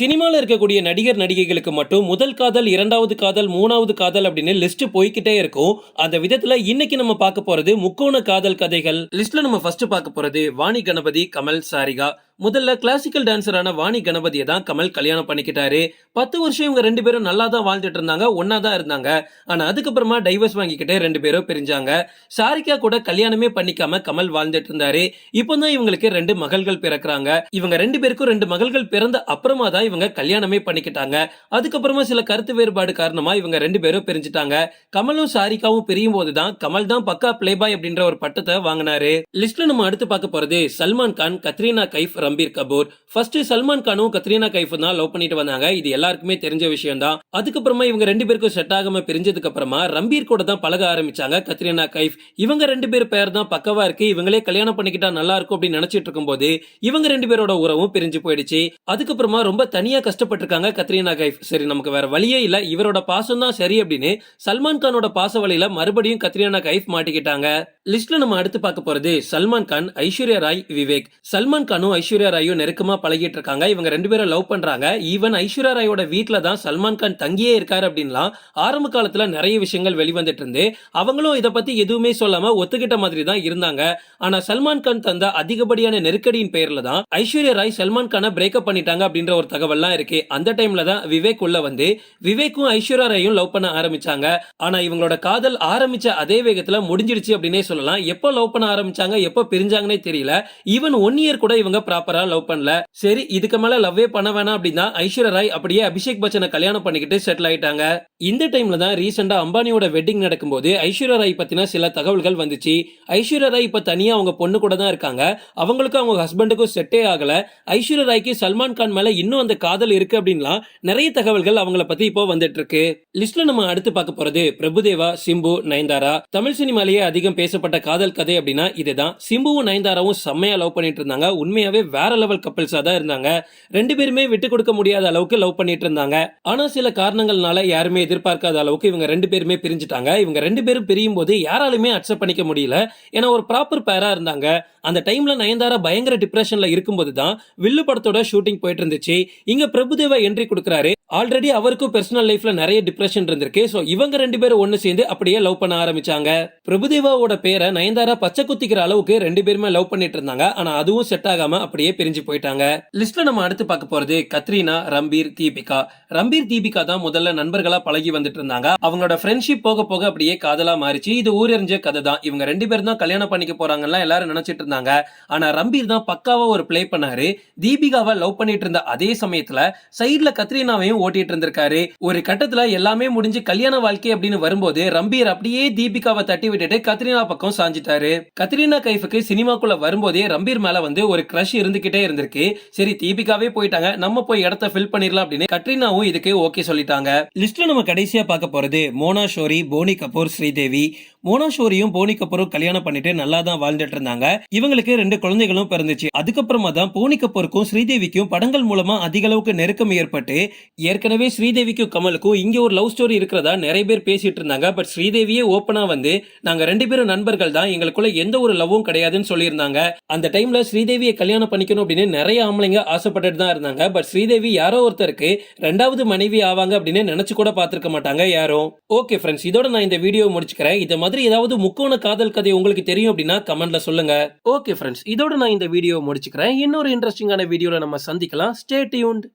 சினிமாவில் இருக்கக்கூடிய நடிகர் நடிகைகளுக்கு மட்டும் முதல் காதல் இரண்டாவது காதல் மூணாவது காதல் அப்படின்னு லிஸ்ட் போய்க்கிட்டே இருக்கும். அந்த விதத்துல இன்னைக்கு நம்ம பார்க்க போறது முக்கோண காதல் கதைகள். லிஸ்ட்ல நம்ம ஃபர்ஸ்ட் பார்க்க போறது வாணி கணபதி கமல் சாரிகா. முதல்ல கிளாசிக்கல் டான்சரான வாணி கணபதியை தான் கமல் கல்யாணம் பண்ணிக்கிட்டாரு. பத்து வருஷம் இவங்க ரெண்டு பேரும் நல்லா தான் வாழ்ந்துட்டு இருந்தாங்க ஒன்னா தான் இருந்தாங்க. ஆனா அதுக்கப்புறமா டைவர்ஸ் வாங்கிக்கிட்டே ரெண்டு பேரும் பிரிஞ்சாங்க. சாரிகா கூட கல்யாணமே பண்ணிக்காம கமல் வாழ்ந்துட்டு இருந்தாரு. இப்போ தான் இவங்களுக்கு ரெண்டு மகள்கள் பிறக்கிறாங்க. இவங்க ரெண்டு பேருக்கும் ரெண்டு மகள்கள் பிறந்த அப்புறமா தான் இவங்க கல்யாணமே பண்ணிக்கிட்டாங்க. அதுக்கப்புறமா சில கருத்து வேறுபாடு காரணமா இவங்க ரெண்டு பேரும் பிரிஞ்சுட்டாங்க. கமலும் சாரிகாவும் பிரியும் போதுதான் கமல் தான் பக்கா பிளேபாய் அப்படின்ற ஒரு பட்டத்தை வாங்கினாரு. லிஸ்ட்ல நம்ம அடுத்து பார்க்க போறது சல்மான் கான் கத்ரீனா கைஃப் ரம்பீர் கபூர். ஃபர்ஸ்ட் சல்மான் கானும் கத்ரீனா கைஃபும் தான் லவ் பண்ணிட்டு வந்தாங்க. இது எல்லாருக்குமே தெரிஞ்ச விஷயம் தான் அதுக்கப்புறமா இவங்க ரெண்டு பேருக்கும் செட் ஆகாம பிரிஞ்சதுக்கு அப்புறமா ரம்பீர் கூட தான் பழக ஆரம்பிச்சாங்க கத்ரீனா கைஃப். இவங்க ரெண்டு பேர் பேர் தான் பக்கவா இருக்கு. இவங்களே கல்யாணம் பண்ணிக்கிட்டா நல்லா இருக்கும் அப்படின்னு நினைச்சிட்டு இருக்கும்போது இவங்க ரெண்டு பேரோட உறவும் பிரிஞ்சு போயிடுச்சு. அதுக்கப்புறமா ரொம்ப தனியா கஷ்டப்பட்டிருக்காங்க கத்ரீனா கைஃப். சரி நமக்கு வேற வழியே இல்ல. இவரோட பாசம் தான் சரி அப்படின்னு சல்மான் கானோட பாச வழியில மறுபடியும் கத்ரீனா கைஃப் மாட்டிக்கிட்டாங்க. லிஸ்ட்ல நம்ம அடுத்து பார்க்க போறது சல்மான் கான் ஐஸ்வர்யா ராய் விவேக். சல்மான் கானும் ஐஸ்வர்யா ஐஸ்வர்யா ராயும் நெருக்கமா பழகிட்டு இருக்காங்க. இவங்க ரெண்டு பேரும் லவ் பண்றாங்க. ஈவன் ஐஸ்வர்யா ராயோட வீட்ல தான் சல்மான் கான் தங்கியே இருக்காரு அப்படின்லாம் ஆரம்ப காலத்துல நிறைய விஷயங்கள் வெளிவந்துட்டு இருந்து அவங்களும் இதை பத்தி எதுவுமே சொல்லாம ஒத்துக்கிட்ட மாதிரி தான் இருந்தாங்க. ஆனா சல்மான் கான் தந்த அதிகப்படியான நெருக்கடியின் பெயர்ல தான் ஐஸ்வர்யா ராய் சல்மான் கானை பிரேக்கப் பண்ணிட்டாங்க அப்படின்ற ஒரு தகவல்லாம் இருக்கு. அந்த டைம்ல தான் விவேக் உள்ள வந்து விவேக்கும் ஐஸ்வர்யா ராயும் லவ் பண்ண ஆரம்பிச்சாங்க. ஆனா இவங்களோட காதல் ஆரம்பிச்ச அதே வேகத்துல முடிஞ்சிடுச்சு அப்படின்னே சொல்லலாம். எப்போ லவ் பண்ண ஆரம்பிச்சாங்க எப்போ பிரிஞ்சாங்கன்னே தெரியல. ஈவன் ஒன் இயர் கூட இவங்க ப்ராப்பர் லவ் பண்ணல. சரி இதுக்கு மேல லவ்வே பண்ண வேணாம் அப்படின்னா ஐஸ்வர்யா ராய் அப்படியே அபிஷேக் பச்சனை கல்யாணம் பண்ணிக்கிட்டு செட்டில் ஆயிட்டாங்க. இந்த டைம்ல தான் ரீசெண்டா அம்பானியோட வெட்டிங் நடக்கும்போது ஐஸ்வர்யா ராய் பத்தின சில தகவல்கள் வந்துச்சு. ஐஸ்வர்யா ராய் இப்ப தனியா அவங்க பொண்ணு கூட தான் இருக்காங்க. அவங்களுக்கும் அவங்க ஹஸ்பண்டுக்கும் செட்டே ஆகல. ஐஸ்வர்யா ராய்க்கு சல்மான் கான் மேல இன்னும் அந்த காதல் இருக்கு அப்படின்லாம் நிறைய தகவல்கள் அவங்கள பத்தி இப்போ வந்துட்டு இருக்கு. லிஸ்ட்ல நம்ம அடுத்து பார்க்க போறது பிரபுதேவா சிம்பு நயன்தாரா. தமிழ் சினிமாலேயே அதிகம் பேசப்பட்ட காதல் கதை அப்படின்னா இதுதான். சிம்புவும் நயன்தாராவும் செம்மையா லவ் பண்ணிட்டு இருந்தாங்க. உண்மையாவே வேற லெவல் கப்பல்ஸா தான் இருந்தாங்க. ரெண்டு பேருமே விட்டு கொடுக்க முடியாத அளவுக்கு லவ் பண்ணிட்டு இருந்தாங்க. ஆனா சில காரணங்கள்னால யாருமே எதிர்பார்க்காத அளவுக்கு இவங்க ரெண்டு பேருமே பிரிஞ்சுட்டாங்க. இவங்க ரெண்டு பேரும் பிரியும் போது யாராலுமே அக்செப்ட் பண்ணிக்க முடியல. ஏன்னா ஒரு ப்ராப்பர் பேரா இருந்தாங்க. அந்த டைம்ல நயன்தாரா பயங்கர டிப்ரெஷன்ல இருக்கும்போது தான் வில்லு படத்தோட ஷூட்டிங் போயிட்டு இருந்துச்சு. இங்க பிரபுதேவா என்ட்ரி கொடுக்குறாரு. ஆல்ரெடி அவருக்கும் பர்சனல் லைஃப்ல நிறைய டிப்ரெஷன் இருந்திருக்கு. ஸோ இவங்க ரெண்டு பேரும் ஒன்று சேர்ந்து அப்படியே லவ் பண்ண ஆரம்பிச்சாங்க. பிரபுதேவாவோட பேரை நயன்தாரா பச்சை குத்திக்கிற அளவுக்கு ரெண்டு பேருமே லவ் பண்ணிட்டு இருந்தாங்க. ஆனா அதுவும் செட் ஆகாம அப்படியே பிரிஞ்சு போயிட்டாங்க. லிஸ்ட்ல நம்ம அடுத்து பார்க்க போறது கத்ரீனா ரம்பீர் தீபிகா. ரம்பீர் தீபிகா தான் முதல்ல நண்பர்களா பழகி வந்துட்டு இருந்தாங்க. அவங்களோட ஃப்ரெண்ட்ஷிப் போக போக அப்படியே காதலா மாறிச்சு. இது ஊரறிஞ்ச கதை தான். இவங்க ரெண்டு பேரும் தான் கல்யாணம் பண்ணிக்க போறாங்கலாம் எல்லாரும் நினைச்சிட்டு இருந்தாங்க. ஆனா ரம்பீர் தான் பக்காவா ஒரு ப்ளே பண்ணாரு. தீபிகாவை லவ் பண்ணிட்டு இருந்த அதே சமயத்துல சைட்ல கத்ரீனாவையும் ஓட்டிட்டு இருந்திருக்காரு. ஒரு கட்டத்துல எல்லாமே முடிஞ்சு கல்யாண வாழ்க்கை அப்படின்னு வரும்போது ரம்பீர் அப்படியே தீபிகாவை தட்டி விட்டுட்டு கத்ரீனா பக்கம் சாஞ்சிட்டாரு. கத்ரீனா கைஃபுக்கு சினிமாக்குள்ள வரும்போதே ரம்பீர் மேல வந்து ஒரு கிரஷ் இருந்துகிட்டே இருந்திருக்கு. சரி தீபிகாவே போயிட்டாங்க. நம்ம போய் இடத்த ஃபில் பண்ணிடலாம் அப்படின்னு கத்ரீனாவும் இதுக்கு ஓகே சொல்லிட்டாங்க. லிஸ்ட்ல நம்ம கடைசியா பார்க்க போறது மோனா ஷோரி போனி கபூர் ஸ்ரீதேவி. மோனா ஷோரியும் போனி கபூரும் கல்யாணம் பண்ணிட்டு நல்லா தான் வாழ்ந்துட்டு இருந்தாங்க. இவங்களுக்கு ரெண்டு குழந்தைகளும் பிறந்துச்சு. அதுக்கப்புறமா தான் போனி கபூருக்கும் ஸ்ரீதேவிக்கும் படங்கள் மூலமா அதிக அளவுக்கு நெருக்கம் ஏற்பட்டு ஏற்கனவே ஸ்ரீதேவிக்கும் கமலுக்கும் இங்கே ஒரு லவ் ஸ்டோரி இருக்கிறதா நிறைய பேர் பேசிட்டு இருந்தாங்க. பட் ஸ்ரீதேவியே ஓப்பனா வந்து நாங்க ரெண்டு பேரும் நண்பர்கள் தான் எங்களுக்குள்ள எந்த ஒரு லவ்வும் கிடையாதுன்னு சொல்லியிருந்தாங்க. அந்த டைம்ல ஸ்ரீதேவியை கல்யாணம் பண்ணிக்கணும் அப்படின்னு நிறைய ஆம்பளைங்க ஆசைப்பட்டுட்டு தான் இருந்தாங்க. பட் ஸ்ரீதேவி யாரோ ஒருத்தருக்கு ரெண்டாவது மனைவி ஆவாங்க அப்படின்னு நினைச்சு கூட பார்த்துருக்க மாட்டாங்க யாரும். ஓகே ஃப்ரெண்ட்ஸ் இதோட நான் இந்த வீடியோ முடிச்சுக்கிறேன். இந்த மாதிரி ஏதாவது முக்கோண காதல் கதை உங்களுக்கு தெரியும் அப்படின்னா கமெண்ட்ல சொல்லுங்க. ஓகே ஃப்ரெண்ட்ஸ் இதோட நான் இந்த வீடியோ முடிச்சுக்கிறேன். இன்னொரு இன்ட்ரெஸ்டிங்கான வீடியோல நம்ம சந்திக்கலாம். Stay tuned